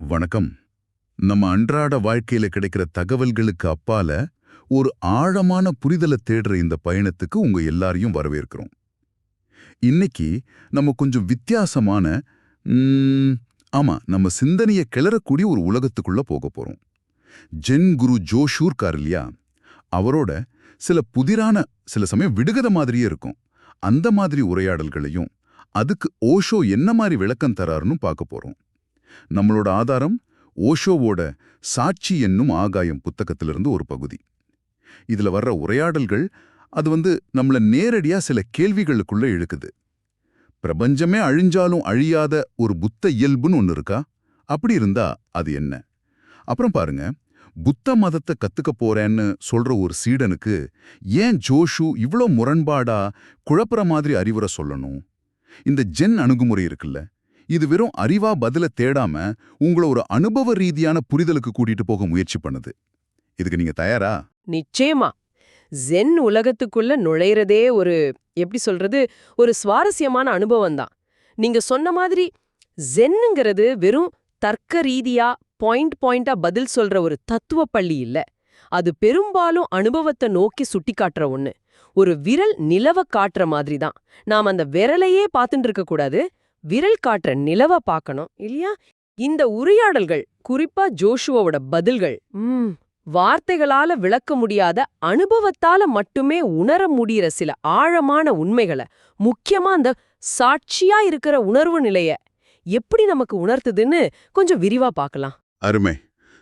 வணக்கம். நம்ம அன்றாட வாழ்க்கையில கிடைக்கிற தகவல்களுக்கு அப்பால ஒரு ஆழமான புரிதலை தேடுற இந்த பயணத்துக்கு உங்க எல்லாரையும் வரவேற்கிறோம். இன்னைக்கு நம்ம கொஞ்சம் வித்தியாசமான ஆமா நம்ம சிந்தனையை கிளறக்கூடிய ஒரு உலகத்துக்குள்ள போக போறோம். ஜென் குரு ஜோஷூர் இல்லையா? அவரோட சில புதிரான சில சமயம் விடுகத மாதிரியே இருக்கும். அந்த மாதிரி உரையாடல்களையும் அதுக்கு ஓஷோ என்ன மாதிரி விளக்கம் தராருன்னு பார்க்க போறோம். நம்மளோட ஆதாரம் ஓஷோவோட சாட்சி என்னும் ஆகாயம் புத்தகத்திலிருந்து ஒரு பகுதி. இதுல வர்ற உரையாடல்கள் அது வந்து நம்மள நேரடியா சில கேள்விகளுக்குள்ள இழுக்குது. பிரபஞ்சமே அழிஞ்சாலும் அழியாத ஒரு புத்த இயல்புன்னு ஒன்று இருக்கா? அப்படி இருந்தா அது என்ன? அப்புறம் பாருங்க புத்த மதத்தை கத்துக்க போறேன்னு சொல்ற ஒரு சீடனுக்கு ஏன் ஜோஷு இவ்ளோ முரண்பாடா குழப்புற மாதிரி அறிவுரை சொல்லணும்? இந்த ஜென் அணுகுமுறை இருக்குல்ல இது வெறும் அறிவா பதில தேடாம உங்கள ஒரு அனுபவ ரீதியான புரிதலுக்கு கூட்டிட்டு போக முயற்சி பண்ணுது. இதுக்கு நீங்க தயாரா? நிச்சயமா. ஜென் உலகத்துக்குள்ள நுழையிறதே ஒரு எப்படி சொல்றது ஒரு சுவாரஸ்யமான அனுபவம் தான். நீங்க சொன்ன மாதிரி ஜென்னுங்கிறது வெறும் தர்க்க ரீதியா பாயிண்ட் பாயிண்டா பதில் சொல்ற ஒரு தத்துவ பள்ளி இல்ல. அது பெரும்பாலும் அனுபவத்தை நோக்கி சுட்டிக்காட்டுற ஒண்ணு. ஒரு விரல் நிலவ காட்டுற மாதிரி தான். நாம் அந்த விரலையே பார்த்துட்டு இருக்கக்கூடாது விரல் காட்டுற நிலவ பார்க்கணும் இல்லையா? இந்த உரையாடல்கள் குறிப்பா ஜோஷுவோட பதில்கள் உம் வார்த்தைகளால விளக்க முடியாத அனுபவத்தால மட்டுமே உணர முடியற சில ஆழமான உண்மைகளை முக்கியமா அந்த சாட்சியா இருக்கிற உணர்வு நிலைய எப்படி நமக்கு உணர்த்துதுன்னு கொஞ்சம் விரிவா பார்க்கலாம். அருமை.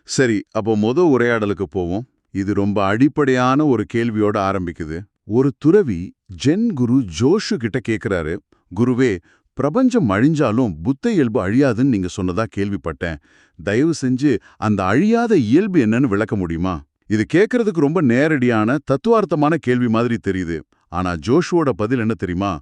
சரி அப்போ முத உரையாடலுக்கு போவோம். இது ரொம்ப அடிப்படையான ஒரு கேள்வியோட ஆரம்பிக்குது. ஒரு துறவி ஜென் குரு ஜோஷு கிட்ட கேக்குறாரு குருவே பிரபஞ்சம் அழிஞ்சாலும் புத்த இயல்பு அழியாதுன்னு நீங்க சொன்னதா கேள்விப்பட்டேன். தயவு செஞ்சு அந்த அழியாத இயல்பு என்னன்னு விளக்க முடியுமா? இது கேட்கறதுக்கு ரொம்ப நேரடியான தத்துவார்த்தமான கேள்வி மாதிரி தெரியுது. ஆனா ஜோஷுவோட பதில் என்ன தெரியுமா?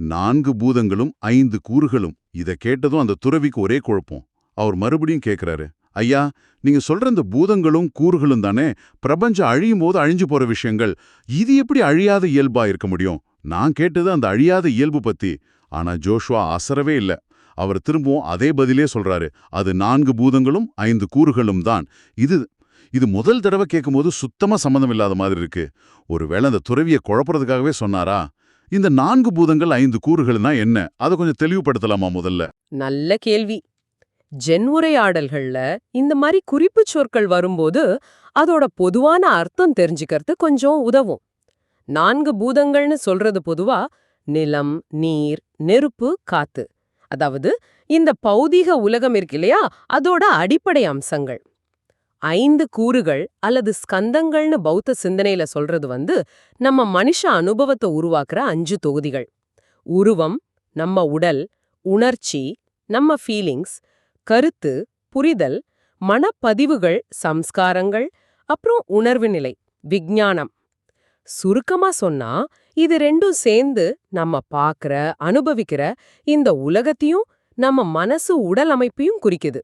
நான்கு பூதங்களும் ஐந்து கூறுகளும். இத கேட்டதும் அந்த துறவிக்கு ஒரே குழப்பம். அவர் மறுபடியும் கேட்கிறாரு ஐயா நீங்க சொல்ற இந்த பூதங்களும் கூறுகளும் தானே பிரபஞ்சம் அழியும் போது அழிஞ்சு போற விஷயங்கள். இது எப்படி அழியாத இயல்பா இருக்க முடியும்? நான் கேட்டது அந்த அழியாத இயல்பு பத்தி. ஆனா ஜோஷுவா அசரவே இல்ல. அவர் திரும்பவும் அதே பதிலே சொல்றாரு. அது நான்கு பூதங்களும் ஐந்து கூறுகளும் தான். இது இது முதல் தடவை கேட்கும்போது சுத்தமா சம்மந்தம் இல்லாத மாதிரி இருக்கு. ஒருவேளை அந்த துறவியை குழப்புறதுக்காகவே சொன்னாரா? இந்த நான்கு பூதங்கள் ஐந்து கூறுகள்னா என்ன? அதை கொஞ்சம் தெளிவுபடுத்தலாமா முதல்ல? நல்ல கேள்வி. ஜென் இந்த மாதிரி குறிப்புச் சொற்கள் வரும்போது அதோட பொதுவான அர்த்தம் தெரிஞ்சுக்கிறது கொஞ்சம் உதவும். நான்கு பூதங்கள்னு சொல்றது பொதுவா நிலம் நீர் நெருப்பு காத்து. அதாவது இந்த பௌதீக உலகம் இருக்கு இல்லையா? அதோட அடிப்படை அம்சங்கள். ஐந்து கூறுகள் அல்லது ஸ்கந்தங்கள்னு பௌத்த சிந்தனையில சொல்றது வந்து நம்ம மனுஷ அனுபவத்தை உருவாக்குற அஞ்சு தொகுதிகள். உருவம் நம்ம உடல் உணர்ச்சி நம்ம ஃபீலிங்ஸ் கருத்து புரிதல் மனப்பதிவுகள் சம்ஸ்காரங்கள் அப்புறம் உணர்வு நிலை விஞ்ஞானம். சுருக்கமா சொன்னா இது ரெண்டும் சேர்ந்து நம்ம பார்க்கற அனுபவிக்கிற இந்த உலகத்தையும் நம்ம மனசு உடல் அமைப்பையும் குறிக்குது.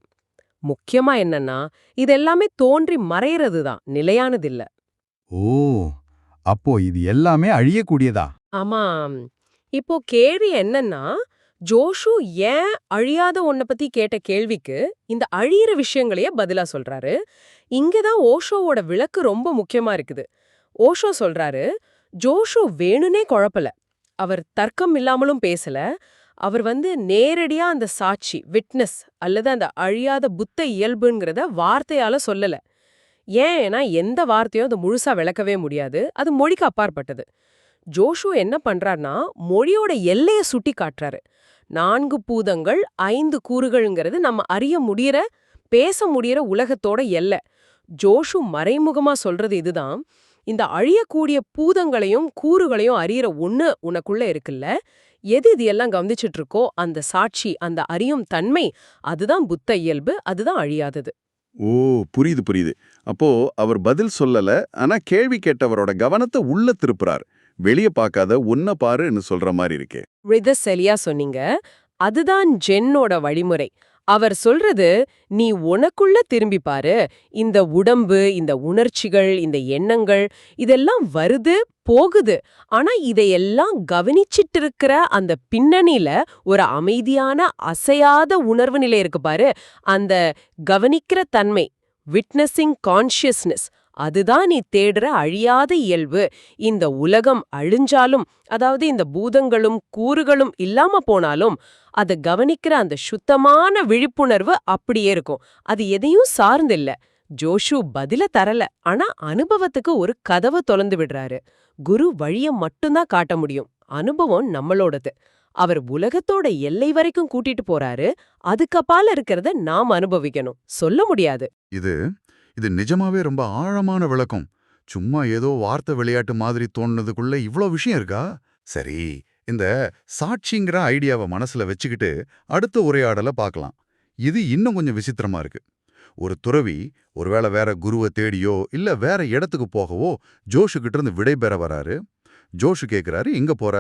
முக்கியமா என்னன்னா இது எல்லாமே தோன்றி மறையறது தான் நிலையானதில்ல. ஓ அப்போ இது எல்லாமே அழியக்கூடியதா? ஆமாம். இப்போ கேள்வி என்னன்னா ஜோஷு ஏன் அழியாத ஒன்ன பத்தி கேட்ட கேள்விக்கு இந்த அழியிற விஷயங்களையே பதிலா சொல்றாரு. இங்கதான் ஓஷோவோட விளக்கு ரொம்ப முக்கியமா இருக்குது. ஓஷோ சொல்றாரு ஜோஷு வேணுனே குழப்பல. அவர் தர்க்கம் இல்லாமலும் பேசல. அவர் வந்து நேரடியா அந்த சாட்சி விட்னஸ் அல்லது அந்த அழியாத புத்த இயல்புங்கிறத வார்த்தையால சொல்லல. ஏன்னா எந்த வார்த்தையும் அது முழுசா விளக்கவே முடியாது. அது மொழிக்கு அப்பாற்பட்டது. ஜோஷு என்ன பண்றார்னா மொழியோட எல்லைய சுட்டி காட்டுறாரு. நான்கு பூதங்கள் ஐந்து கூறுகள்ங்கிறது நம்ம அறிய முடியற பேச முடியற உலகத்தோட எல்லை. ஜோஷு மறைமுகமா சொல்றது இதுதான். இந்த அழியக்கூடிய பூதங்களையும் கூறுகளையும் அறியற ஒண்ணு உனக்குள்ள இருக்குல்ல? எது இது எல்லாம் கவனிச்சிட்டு இருக்கோ அந்த சாட்சி அந்த அறியும் தன்மை அதுதான் புத்த இயல்பு அதுதான் அழியாதது. ஓ புரியுது புரியுது. அப்போ அவர் பதில் சொல்லல ஆனா கேள்வி கேட்டவரோட கவனத்தை உள்ள திருப்புறார். வெளிய பார்க்காத உன்ன பாருன்னு சொல்ற மாதிரி இருக்கே. ரித செலியா சொன்னீங்க. அதுதான் ஜென்னோட வழிமுறை. அவர் சொல்றது நீ உனக்குள்ள திரும்பி பாரு. இந்த உடம்பு இந்த உணர்ச்சிகள் இந்த எண்ணங்கள் இதெல்லாம் வருது போகுது. ஆனா இதையெல்லாம் கவனிச்சிட்டு இருக்கிற அந்த பின்னணியில ஒரு அமைதியான அசையாத உணர்வு நிலை இருக்கு பாரு. அந்த கவனிக்கிற தன்மை விட்னஸிங் கான்ஷியஸ்னஸ் அதுதான் நீ தேடுற அழியாத இயல்பு. இந்த உலகம் அழிஞ்சாலும் அதாவது இந்த பூதங்களும் கூறுகளும் இல்லாம போனாலும் அதை கவனிக்கிற அந்த சுத்தமான விழிப்புணர்வு அப்படியே இருக்கும். அது எதையும் சார்ந்தில்ல. ஜோஷு பதில தரல. ஆனா அனுபவத்துக்கு ஒரு கதவை தொலந்து விடுறாரு. குரு வழிய மட்டும்தான் காட்ட முடியும். அனுபவம் நம்மளோடது. அவர் உலகத்தோட எல்லை வரைக்கும் கூட்டிட்டு போறாரு. அதுக்கப்பால இருக்கிறத நாம் அனுபவிக்கணும். சொல்ல முடியாது. இது இது நிஜமாவே ரொம்ப ஆழமான விளக்கம். சும்மா ஏதோ வார்த்தை விளையாட்டு மாதிரி தோணுனதுக்குள்ள இவ்ளோ விஷயம் இருக்கா? சரி இந்த சாட்சிங்கிற ஐடியாவை மனசுல வச்சுக்கிட்டு அடுத்த உரையாடலை பார்க்கலாம் இது இன்னும் கொஞ்சம் விசித்திரமா இருக்கு. ஒரு துறவி ஒருவேளை வேற குருவை தேடியோ இல்ல வேற இடத்துக்கு போகவோ ஜோஷு கிட்ட இருந்து விடை பெற வராரு. ஜோஷு கேக்குறாரு எங்க போற?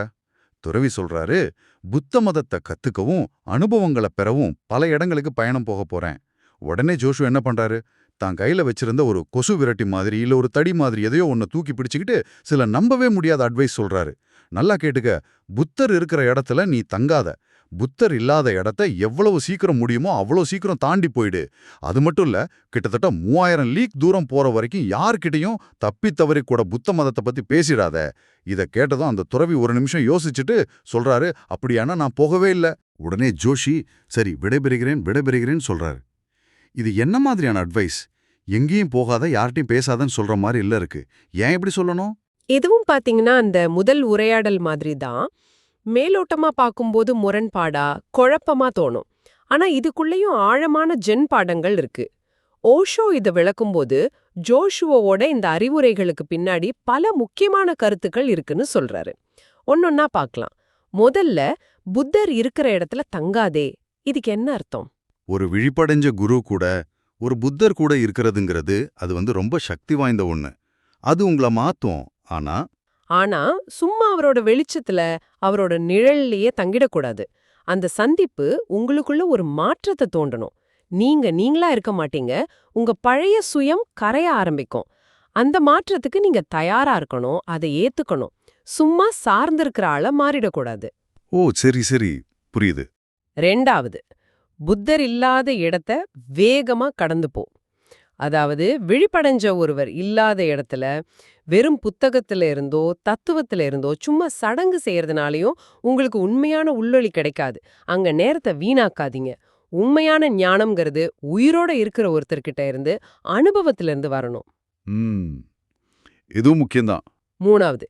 துறவி சொல்றாரு புத்த மதத்தை கத்துக்கவும் அனுபவங்களை பெறவும் பல இடங்களுக்கு பயணம் போக போறேன். உடனே ஜோஷு என்ன பண்றாரு? தான் கையில வச்சிருந்த ஒரு கொசு விரட்டி மாதிரி இல்ல ஒரு தடி மாதிரி எதையோ ஒன்ன தூக்கி பிடிச்சுக்கிட்டு சில நம்பவே முடியாத அட்வைஸ் சொல்றாரு. நல்லா கேட்டுக்க புத்தர் இருக்கிற இடத்துல நீ தங்காத. புத்தர் இல்லாத இடத்த எவ்வளவு சீக்கிரம் முடியுமோ அவ்வளோ சீக்கிரம் தாண்டி போயிடு. அது மட்டும் இல்ல கிட்டத்தட்ட மூவாயிரம் லீக் தூரம் போற வரைக்கும் யார்கிட்டயும் தப்பி தவறி கூட புத்த மதத்தை பத்தி பேசிடாத. இத கேட்டதும் அந்த துறவி ஒரு நிமிஷம் யோசிச்சுட்டு சொல்றாரு அப்படியானா நான் போகவே இல்ல. உடனே ஜோஷி சரி விடைபெறுகிறேன் விடைபெறுகிறேன்னு சொல்றாரு. இது என்ன மாதிரியான அட்வைஸ் எங்கேயும் போகாத யார்கிட்டயும் பேசாதன்னு சொல்ற மாதிரி இல்ல இருக்கு. ஏன் இப்படி சொல்லணும்? எதுவும் பாத்தீங்கன்னா அந்த முதல் உரையாடல் மாதிரி தான். மேலோட்டமா பார்க்கும்போது முரண்பாடா குழப்பமா தோணும். ஆனா இதுக்குள்ளேயும் ஆழமான ஜென் பாடங்கள் இருக்கு. ஓஷோ இதை விளக்கும்போது ஜோஷுவோட இந்த அறிவுரைகளுக்கு பின்னாடி பல முக்கியமான கருத்துக்கள் இருக்குன்னு சொல்றாரு. ஒன்னொன்னா பார்க்கலாம் முதல்ல புத்தர் இருக்கிற இடத்துல தங்காதே இதுக்கு என்ன அர்த்தம்? ஒரு விழிப்படைஞ்ச குரு கூட ஒரு புத்தர் கூட இருக்கிறதுங்கிறது அது வந்து ரொம்ப சக்தி வாய்ந்த ஒண்ணு. அது உங்களை மாத்தும். ஆனா ஆனா சும்மா அவரோட வெளிச்சத்துல அவரோட நிழல்லையே தங்கிடக்கூடாது. அந்த சந்திப்பு உங்களுக்குள்ள ஒரு மாற்றத்தை தோண்டணும். நீங்க நீங்களா இருக்க மாட்டீங்க. உங்க பழைய சுயம் கரைய ஆரம்பிக்கும். அந்த மாற்றத்துக்கு நீங்க தயாரா இருக்கணும் அதை ஏத்துக்கணும். சும்மா சார்ந்திருக்கிற ஆள மாறிடக்கூடாது. ஓ சரி சரி. புரியுது. ரெண்டாவது புத்தர் இல்லாத இடத்த வேகமா கடந்து போ. அதாவது விழிப்படைஞ்ச ஒருவர் இல்லாத இடத்துல வெறும் புத்தகத்துல இருந்தோ தத்துவத்துல இருந்தோ சும்மா சடங்கு செய்யறதுனாலயும் உங்களுக்கு உண்மையான உள்ளொளி கிடைக்காது. அங்க நேரத்தை வீணாக்காதீங்க. உண்மையான ஞானம்ங்கிறது உயிரோட இருக்கிற ஒருத்தர்கிட்ட இருந்து அனுபவத்துல இருந்து வரணும். இதுவும் முக்கியம்தான். மூணாவது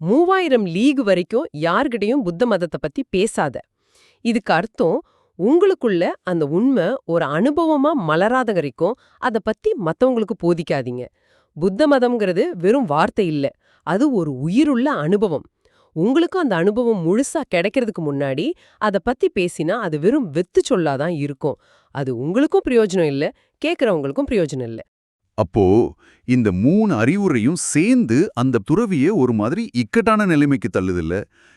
மூவாயிரம் லீக் வரைக்கும் யார்கிட்டயும் புத்த மதத்தை பத்தி பேசாத. இதுக்கு அர்த்தம் உங்களுக்குள்ள அந்த உண்மை ஒரு அனுபவமா மலராத வரைக்கும் அத பத்தி மத்தவங்களுக்கு போதிக்காதீங்க. புத்த மதம்ங்கிறது வெறும் வார்த்தை இல்ல. அது ஒரு உயிருள்ள அனுபவம். உங்களுக்கும் அந்த அனுபவம் முழுசா கிடைக்கிறதுக்கு முன்னாடி அத பத்தி பேசினா அது வெறும் வெத்து சொல்லாதான் இருக்கும். அது உங்களுக்கும் பிரயோஜனம் இல்ல கேக்குறவங்களுக்கும் பிரயோஜனம் இல்ல. அப்போ இந்த மூணு அறிவுரையும் சேர்ந்து அந்த துறவியே ஒரு மாதிரி இக்கட்டான நிலைமைக்கு தள்ளுதில்ல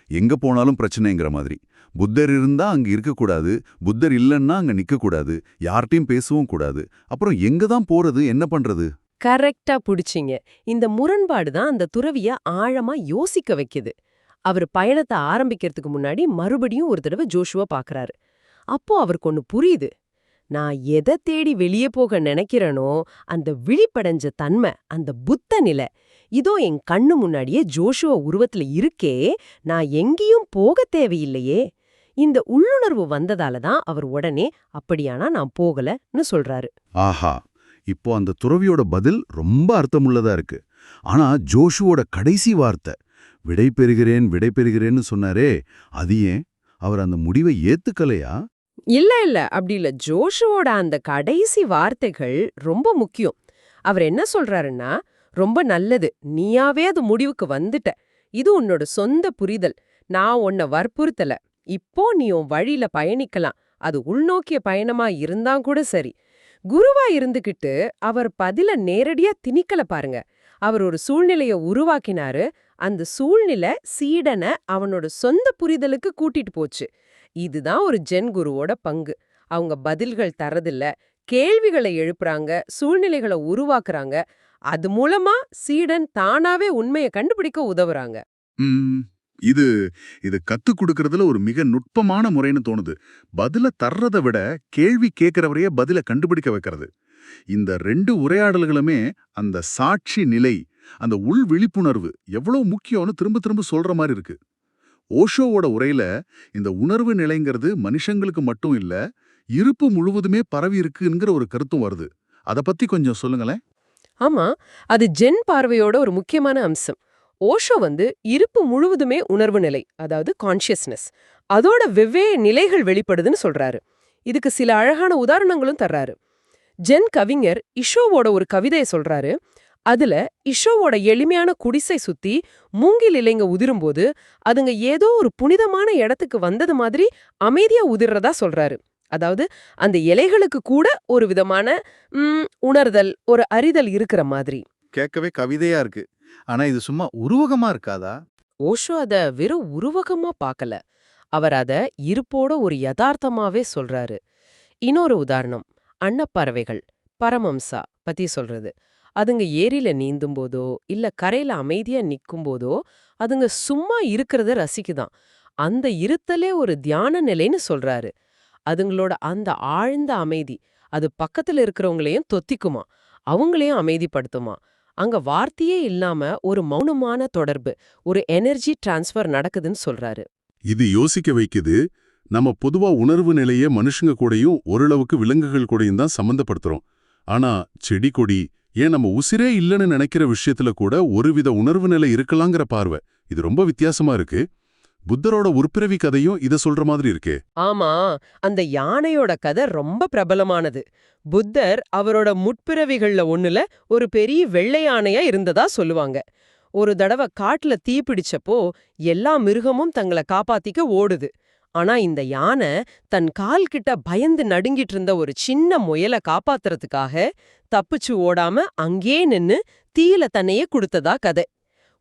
எங்க போனாலும் பிரச்சனைங்கிற மாதிரி. புத்தர் இருந்தா அங்க இருக்கக்கூடாது புத்தர் இல்லைன்னா அங்க நிற்கக்கூடாது யார்கிட்டயும் பேசவும் கூடாது. அப்புறம் எங்க தான் போறது என்ன பண்றது? கரெக்டா புடிச்சிங்க. இந்த முரண்பாடு தான் அந்த துறவிய ஆழமா யோசிக்க வைக்குது. அவர் பயணத்தை ஆரம்பிக்கிறதுக்கு முன்னாடி மறுபடியும் ஒரு தடவை ஜோஷுவா பாக்குறாரு. அப்போ அவருக்கு ஒன்னு புரியுது. நான் எதை தேடி வெளியே போக நினைக்கிறேனோ அந்த விழிப்படைஞ்ச தன்மை அந்த புத்த நிலை இதோ என் கண்ணு முன்னாடியே ஜோஷுவ உருவத்துல இருக்கே நான் எங்கேயும் போக தேவையில்லையே. இந்த உள்ளுணர்வு வந்ததால தான் அவர் உடனே அப்படியானா நான் போகலன்னு சொல்றாரு. ஆஹா இப்போ அந்த துறவியோட பதில் ரொம்ப அர்த்தமுள்ளதா இருக்கு. ஆனா ஜோஷுவோட கடைசி வார்த்தை விடை பெறுகிறேன் விடை பெறுகிறேன்னு சொன்னாரே அது ஏன்? அவர் அந்த முடிவை ஏத்துக்கலையா? இல்ல இல்ல அப்படி இல்ல. ஜோஷுவோட அந்த கடைசி வார்த்தைகள் ரொம்ப முக்கியம். அவர் என்ன சொல்றாருன்னா ரொம்ப நல்லது. நீயாவே அது முடிவுக்கு வந்துட்ட. இது உன்னோட சொந்த புரிதல். நான் உன்னை வற்புறுத்தல. இப்போ நீ உன் வழியில பயணிக்கலாம். அது உள்நோக்கிய பயணமா இருந்தா கூட சரி. குருவா இருந்துகிட்டு அவர் பதில நேரடியா திணிக்கல பாருங்க. அவர் ஒரு சூழ்நிலைய உருவாக்கினாரு. அந்த சூழ்நிலை சீடனை அவனோட சொந்த புரிதலுக்கு கூட்டிட்டு போச்சு. இதுதான் ஒரு ஜென் குருவோட பங்கு. அவங்க பதில்கள் தரதில்ல. கேள்விகளை எழுப்புறாங்க. சூழ்நிலைகளை உருவாக்குறாங்க. அது மூலமா சீடன் தானாவே உண்மையை கண்டுபிடிக்க உதவுறாங்க. இது இது கத்து கொடுக்கறதுல ஒரு மிக நுட்பமான முறைன்னு தோணுது. பதில தர்றதை விட கேள்வி கேட்கிறவரையே பதில கண்டுபிடிக்க வைக்கிறது. இந்த ரெண்டு உரையாடல்களுமே அந்த சாட்சி நிலை அந்த உள் விழிப்புணர்வு எவ்வளவு முக்கியம்னு திரும்ப திரும்ப சொல்ற மாதிரி இருக்கு. ஓஷோவோட உரையில இந்த உணர்வு நிலைங்கிறது மனுஷங்களுக்கு மட்டும் இல்ல இருப்பு முழுவதுமே பரவி இருக்குங்கிற ஒரு கருத்தும் வருது. அத பத்தி கொஞ்சம் சொல்லுங்களேன். ஆமா அது ஜென் பார்வையோட ஒரு முக்கியமான அம்சம். ஓஷோ வந்து இருப்பு முழுவதுமே உணர்வு நிலை அதாவது கான்ஷியஸ்னஸ் அதோட வெவ்வேறு நிலைகள் வெளிப்படுதுன்னு சொல்றாரு. இதுக்கு சில அழகான உதாரணங்களும் தர்றாரு. ஜென் கவிஞர் இஷோவோட ஒரு கவிதையை சொல்றாரு. அதுல இஷோவோட எளிமையான குடிசை சுத்தி மூங்கில் இலைங்க உதிரும்போது அதுங்க ஏதோ ஒரு புனிதமான இடத்துக்கு வந்தது மாதிரி அமைதியா உதிர்றதா சொல்றாரு. அதாவது அந்த இலைகளுக்கு கூட ஒரு விதமான உணர்தல் ஒரு அறிதல் இருக்கிற மாதிரி. கேட்கவே கவிதையா இருக்கு. ஆனா இது சும்மா உருவகமா இருக்காதா? ஓஷோ அத வெறும் உருவகமா பார்க்கல அவர் அத இருப்போட ஒரு யதார்த்தமாவே சொல்றாரு. இன்னொரு உதாரணம் அன்னப்பறவைகள் பரமம்சா பத்தி சொல்றது. அதுங்க ஏரியில நீந்தும் போதோ இல்ல கரையில அமைதியா நிக்கும் போதோ அதுங்க சும்மா இருக்கிறத ரசிக்குதான். அந்த இருத்தலே ஒரு தியான நிலைன்னு சொல்றாரு. அதுங்களோட அந்த ஆழ்ந்த அமைதி அது பக்கத்துல இருக்கிறவங்களையும் தொத்திக்குமா அவங்களையும் அமைதிப்படுத்துமா அங்க வார்த்தையே இல்லாம ஒரு மௌனமான தொடர்பு ஒரு எனர்ஜி டிரான்ஸ்ஃபர் நடக்குதுன்னு சொல்றாரு. இது யோசிக்க வைக்குது நம்ம பொதுவா உணர்வு நிலைய மனுஷங்க கூடயும் ஓரளவுக்கு விலங்குகள் கூடயும் தான் சம்மந்தப்படுத்துறோம் ஆனா செடி கொடி ஏன் நம்ம உசிரே இல்லைன்னு நினைக்கிற விஷயத்துல கூட ஒருவித உணர்வு நிலை இருக்கலாங்கிற பார்வை. இது ரொம்ப வித்தியாசமா இருக்கு. புத்தரோட உருப்பிறவி கதையும் இத சொல்ற மாதிரி இருக்கே. ஆமா அந்த யானையோட கதை ரொம்ப பிரபலமானது. புத்தர் அவரோட முற்பிறவிகள்ல ஒண்ணுல ஒரு பெரிய வெள்ளை யானையா இருந்ததா சொல்லுவாங்க. ஒரு தடவை காட்டுல தீ பிடிச்சப்போ எல்லா மிருகமும் தங்களை காப்பாத்திக்க ஓடுது. ஆனா இந்த யானை தன் கால் கிட்ட பயந்து நடுங்கிட்டு இருந்த ஒரு சின்ன முயலை காப்பாத்துறதுக்காக தப்பிச்சு ஓடாம அங்கே நின்னு தீயில தன்னையே கொடுத்ததா கதை.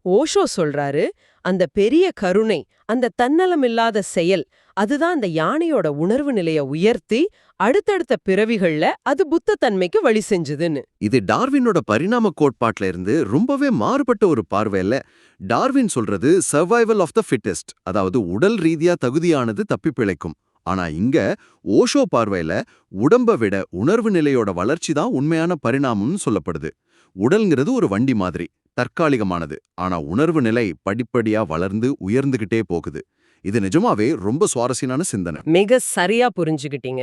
ஓஷோ சொல்றாரு அந்த பெரிய கருணை அந்த தன்னலமில்லாத செயல் அதுதான் அந்த யானையோட உணர்வு நிலைய உயர்த்தி அடுத்தடுத்த பிறவிகள்ல அது புத்த தன்மைக்கு வழி செஞ்சுதுன்னு. இது டார்வினோட பரிணாம கோட்பாட்டுல இருந்து ரொம்பவே மாறுபட்ட ஒரு பார்வையில டார்வின் சொல்றது சர்வைவல் ஆஃப் த ஃபிட்டஸ்ட் அதாவது உடல் ரீதியா தகுதியானது தப்பி பிழைக்கும். ஆனா இங்க ஓஷோ பார்வையில உடம்ப விட உணர்வு நிலையோட வளர்ச்சி தான் உண்மையான பரிணாமம்னு சொல்லப்படுது. உடல்ங்கிறது ஒரு வண்டி மாதிரி தற்காலிகமானது. ஆனா உணர்வு நிலை படிப்படியா வளர்ந்து உயர்ந்துகிட்டே போகுது. இது நிஜமாவே ரொம்ப சுவாரஸ்யமான சிந்தனை. மிக சரியா புரிஞ்சுகிட்டீங்க.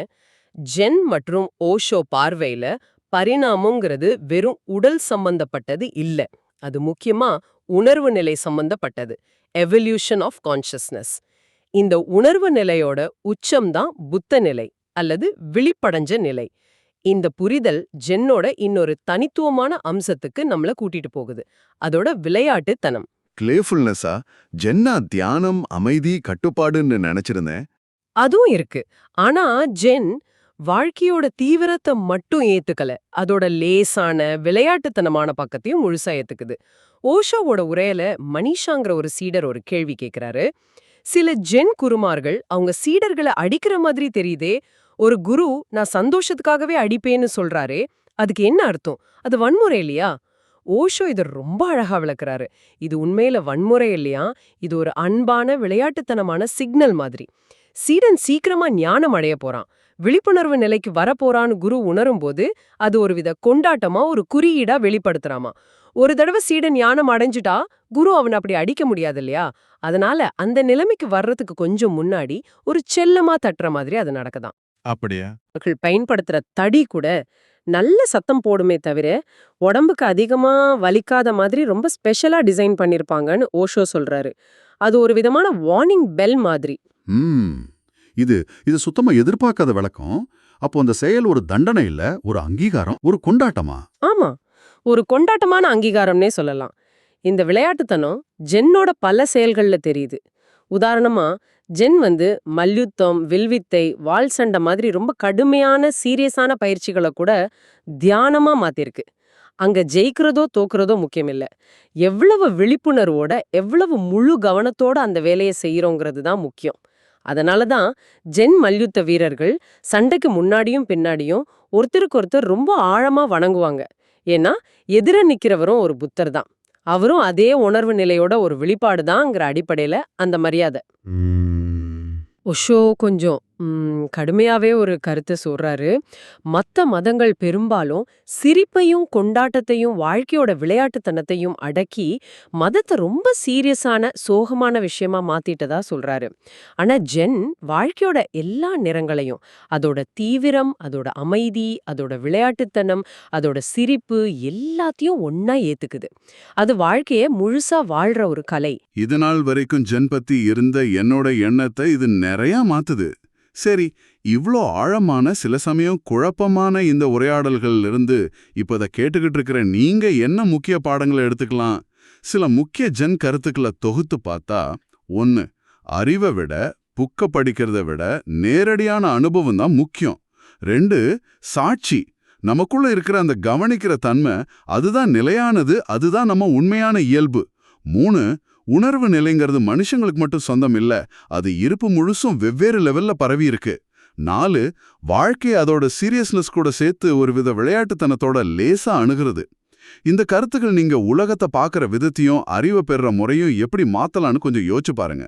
ஜென் மற்றும் ஓஷோ பார்வையில பரிணாமங்கிறது வெறும் உடல் சம்பந்தப்பட்டது இல்ல. அது முக்கியமா உணர்வு நிலை சம்பந்தப்பட்டது. எவல்யூஷன் ஆஃப் கான்ஷியஸ்னஸ் இந்த உணர்வு நிலையோட உச்சம்தான் புத்த நிலை அல்லது விழிப்படைஞ்ச நிலை. இந்த புரிதல் ஜென்னோட இன்னொரு தனித்துவமான அம்சத்துக்கு நம்மள கூட்டிட்டு போகுது. அதோட விளையாட்டுத்தனம். கிளேஃபுல்னஸா ஜென்னா தியானம் அமைதி கட்டுப்பாடுன்னு நினைச்சிருந்தேன். அதுவும் இருக்கு. ஆனா ஜென் வாழ்க்கையோட தீவிரத்தை மட்டும் ஏத்துக்கல. அதோட லேசான விளையாட்டுத்தனமான பக்கத்தையும் முழுசா ஏத்துக்குது. ஓஷோவோட உரையில மனிஷாங்கிற ஒரு சீடர் ஒரு கேள்வி கேக்குறாரு. சில ஜென் குருமார்கள் அவங்க சீடர்களை அடிக்கிற மாதிரி தெரியுதே ஒரு குரு நான் சந்தோஷத்துக்காகவே அடிப்பேன்னு சொல்றாரே அதுக்கு என்ன அர்த்தம்? அது வன்முறை இல்லையா? ஓஷோ இதை ரொம்ப அழகா விளக்குறாரு. இது உண்மையில வன்முறை இல்லையா? இது ஒரு அன்பான விளையாட்டுத்தனமான சிக்னல் மாதிரி. சீடன் சீக்கிரமா ஞானம் அடைய போறான். விழிப்புணர்வு நிலைக்கு வரப்போறான்னு குரு உணரும் போது அது ஒரு வித கொண்டாட்டமா ஒரு குறியீடா வெளிப்படுத்துறாமா. ஒரு தடவை சீடன் ஞானம் அடைஞ்சிட்டா குரு அவனை அப்படி அடிக்க முடியாது இல்லையா? அதனால அந்த நிலைமைக்கு வர்றதுக்கு கொஞ்சம் முன்னாடி ஒரு செல்லமா தட்டுற மாதிரி அது நடக்குதான். அப்படியா? அவர்கள் பயன்படுத்துற தடி கூட நல்ல சத்தம் போடுமே தவிர உடம்புக்கு அதிகமா வலிக்காத மாதிரி ரொம்ப ஸ்பெஷலா டிசைன் பண்ணிருப்பாங்கன்னு ஓஷோ சொல்றாரு. அது ஒரு விதமான வார்னிங் பெல் மாதிரி. இது இது சுத்தமா எதிர்பார்க்காத விளக்கம். அப்போ அந்த செயல் ஒரு தண்டனை இல்ல? ஒரு அங்கீகாரம்? ஒரு கொண்டாட்டமா? ஆமா. ஒரு கொண்டாட்டமான அங்கீகாரம்னே சொல்லலாம். இந்த விளையாட்டுத்தனம் ஜென்னோட பல செயல்கள்ல தெரியுது. உதாரணமா ஜென் வந்து மல்யுத்தம் வில்வித்தை வாள் சண்டை மாதிரி ரொம்ப கடுமையான சீரியஸான பயிற்சிகளை கூட தியானமா மாத்திருக்கு. அங்க ஜெயிக்கிறதோ தோக்குறதோ முக்கியம் இல்ல எவ்வளவு விழிப்புணர்வோட எவ்வளவு முழு கவனத்தோட அந்த வேலையை செய்யறோங்கிறது தான் முக்கியம். அதனால தான் ஜென் மல்யுத்த வீரர்கள் சண்டைக்கு முன்னாடியும் பின்னாடியும் ஒருத்தருக்கு ஒருத்தர் ரொம்ப ஆழமா வணங்குவாங்க. ஏன்னா எதிர நிக்கிறவரும் ஒரு புத்தர் தான். அவரும் அதே உணர்வு நிலையோட ஒரு வெளிப்பாடு தான்ங்கிற அடிப்படையில அந்த மரியாதை. ஒஷோ கொஞ்சம் கடுமையாவே ஒரு கருத்தை சொல்றாரு. மற்ற மதங்கள் பெரும்பாலும் சிரிப்பையும் கொண்டாட்டத்தையும் வாழ்க்கையோட விளையாட்டுத்தனத்தையும் அடக்கி மதத்தை ரொம்ப சீரியஸான சோகமான விஷயமா மாத்திட்டதா சொல்றாரு. ஆனா ஜென் வாழ்க்கையோட எல்லா நிறங்களையும் அதோட தீவிரம் அதோட அமைதி அதோட விளையாட்டுத்தனம் அதோட சிரிப்பு எல்லாத்தையும் ஒன்னா ஏத்துக்குது. அது வாழ்க்கையை முழுசா வாழ்ற ஒரு கலை. இதனால் வரைக்கும் ஜென் பத்தி இருந்த என்னோட எண்ணத்தை இது நிறைய மாத்துது. சரி இவ்ளோ ஆழமான சில சமயம் குழப்பமான இந்த உரையாடல்கள்ல இருந்து இப்போ இதை கேட்டுக்கிட்டு இருக்கிற நீங்க என்ன முக்கிய பாடங்களை எடுத்துக்கலாம்? சில முக்கிய ஜன் கருத்துக்களை தொகுத்து பார்த்தா ஒன்னு அறிவை விட புக்க படிக்கிறத விட நேரடியான அனுபவம் தான் முக்கியம். ரெண்டு சாட்சி நமக்குள்ள இருக்கிற அந்த கவனிக்கிற தன்மை அதுதான் நிலையானது அதுதான் நம்ம உண்மையான இயல்பு. மூணு உணர்வு நிலைங்கிறது மனுஷங்களுக்கு மட்டும் சொந்தம் இல்ல அது இருப்பு முழுசும் வெவ்வேறு லெவல்ல பரவி இருக்கு. நாலு வாழ்க்கை அதோட சீரியஸ்னஸ் கூட சேர்த்து ஒரு வித விளையாட்டுத்தனத்தோட லேசா அணுகிறது. இந்த கருத்துக்கள் நீங்க உலகத்தை பார்க்குற விதத்தையும் அறிவை பெறுற முறையும் எப்படி மாத்தலாம்னு கொஞ்சம் யோசிச்சு பாருங்க.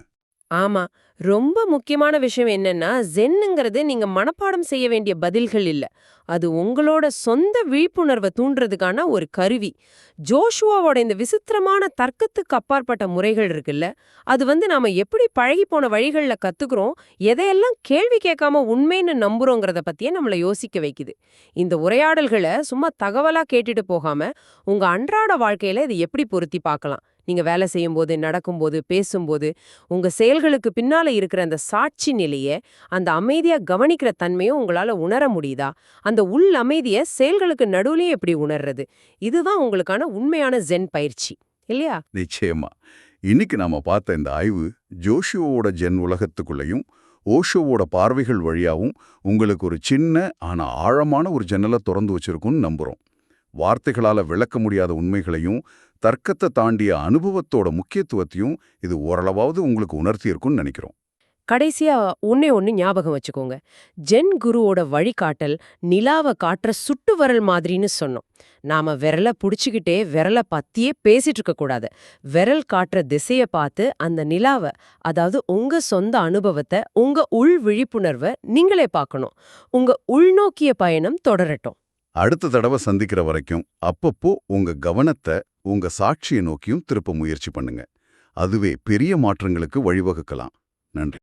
ஆமா ரொம்ப முக்கியமான விஷயம் என்னன்னா ஜென்னுங்கிறது நீங்க மனப்பாடம் செய்ய வேண்டிய பதில்கள் இல்ல. அது உங்களோட சொந்த விழிப்புணர்வை தூண்டுறதுக்கான ஒரு கருவி. ஜோஷுவாவோட இந்த விசித்திரமான தர்க்கத்துக்கு அப்பாற்பட்ட முறைகள் இருக்குல்ல அது வந்து நாம எப்படி பழகி போன வழிகள்ல கத்துக்கிறோம் எதையெல்லாம் கேள்வி கேட்காம உண்மைன்னு நம்புறோங்கிறத பத்தியே நம்மள யோசிக்க வைக்குது. இந்த உரையாடல்களை சும்மா தகவலா கேட்டுட்டு போகாம உங்க அன்றாட வாழ்க்கையில இதை எப்படி பொருத்தி பார்க்கலாம்? நீங்க வேலை செய்யும்போது நடக்கும்போது பேசும்போது உங்க செயல்களுக்கு பின்னால உங்களுக்குள்ள இருக்கிற அந்த சாட்சி நிலையை அந்த அமைதியா கவனிக்கிற தன்மையும் உங்களால உணர முடியுதா? அந்த உள் அமைதியை செயல்களுக்கு நடுவுலயே எப்படி உணர்றது? இதுதான் உங்களுக்கான உண்மையான ஜென் பயிற்சி. இல்லையா? நிச்சயமா. இன்னைக்கு நாம பார்த்த இந்த ஆய்வு ஜோஷுவோட ஜென் உலகத்துக்குள்ளேயும் ஓஷோவோட பார்வைகள் வழியாகவும் உங்களுக்கு ஒரு சின்ன ஆனால் ஆழமான ஒரு ஜன்னலை திறந்து வச்சிருக்கும்னு நம்புகிறோம் வார்த்தைகளால் விளக்க முடியாத உண்மைகளையும் தர்க்கத்தை தாண்டிய அனுபவத்தோட முக்கியத்துவத்தையும் இது ஓரளவாவது உங்களுக்கு உணர்த்தி இருக்கும்னு நினைக்கிறோம். கடைசியா ஒன்னே ஒன்னு ஞாபகம் வச்சுக்கோங்க. ஜென் குருவோட வழிகாட்டல் நிலாவை காட்டுற சுட்டு வரல் மாதிரின்னு சொன்னோம். நாம விரல புடிச்சுக்கிட்டே விரல பத்தியே பேசிட்டு இருக்க கூடாது. விரல் காட்டுற திசைய பார்த்து அந்த நிலாவை அதாவது உங்க சொந்த அனுபவத்தை உங்க உள் விழிப்புணர்வை நீங்களே பார்க்கணும். உங்க உள்நோக்கிய பயணம் தொடரட்டும். அடுத்த தடவை சந்திக்கிற வரைக்கும் அப்பப்போ உங்க கவனத்தை உங்க சாட்சியை நோக்கியும் திருப்ப முயற்சி பண்ணுங்க. அதுவே பெரிய மாற்றங்களுக்கு வழிவகுக்கலாம். நன்றி.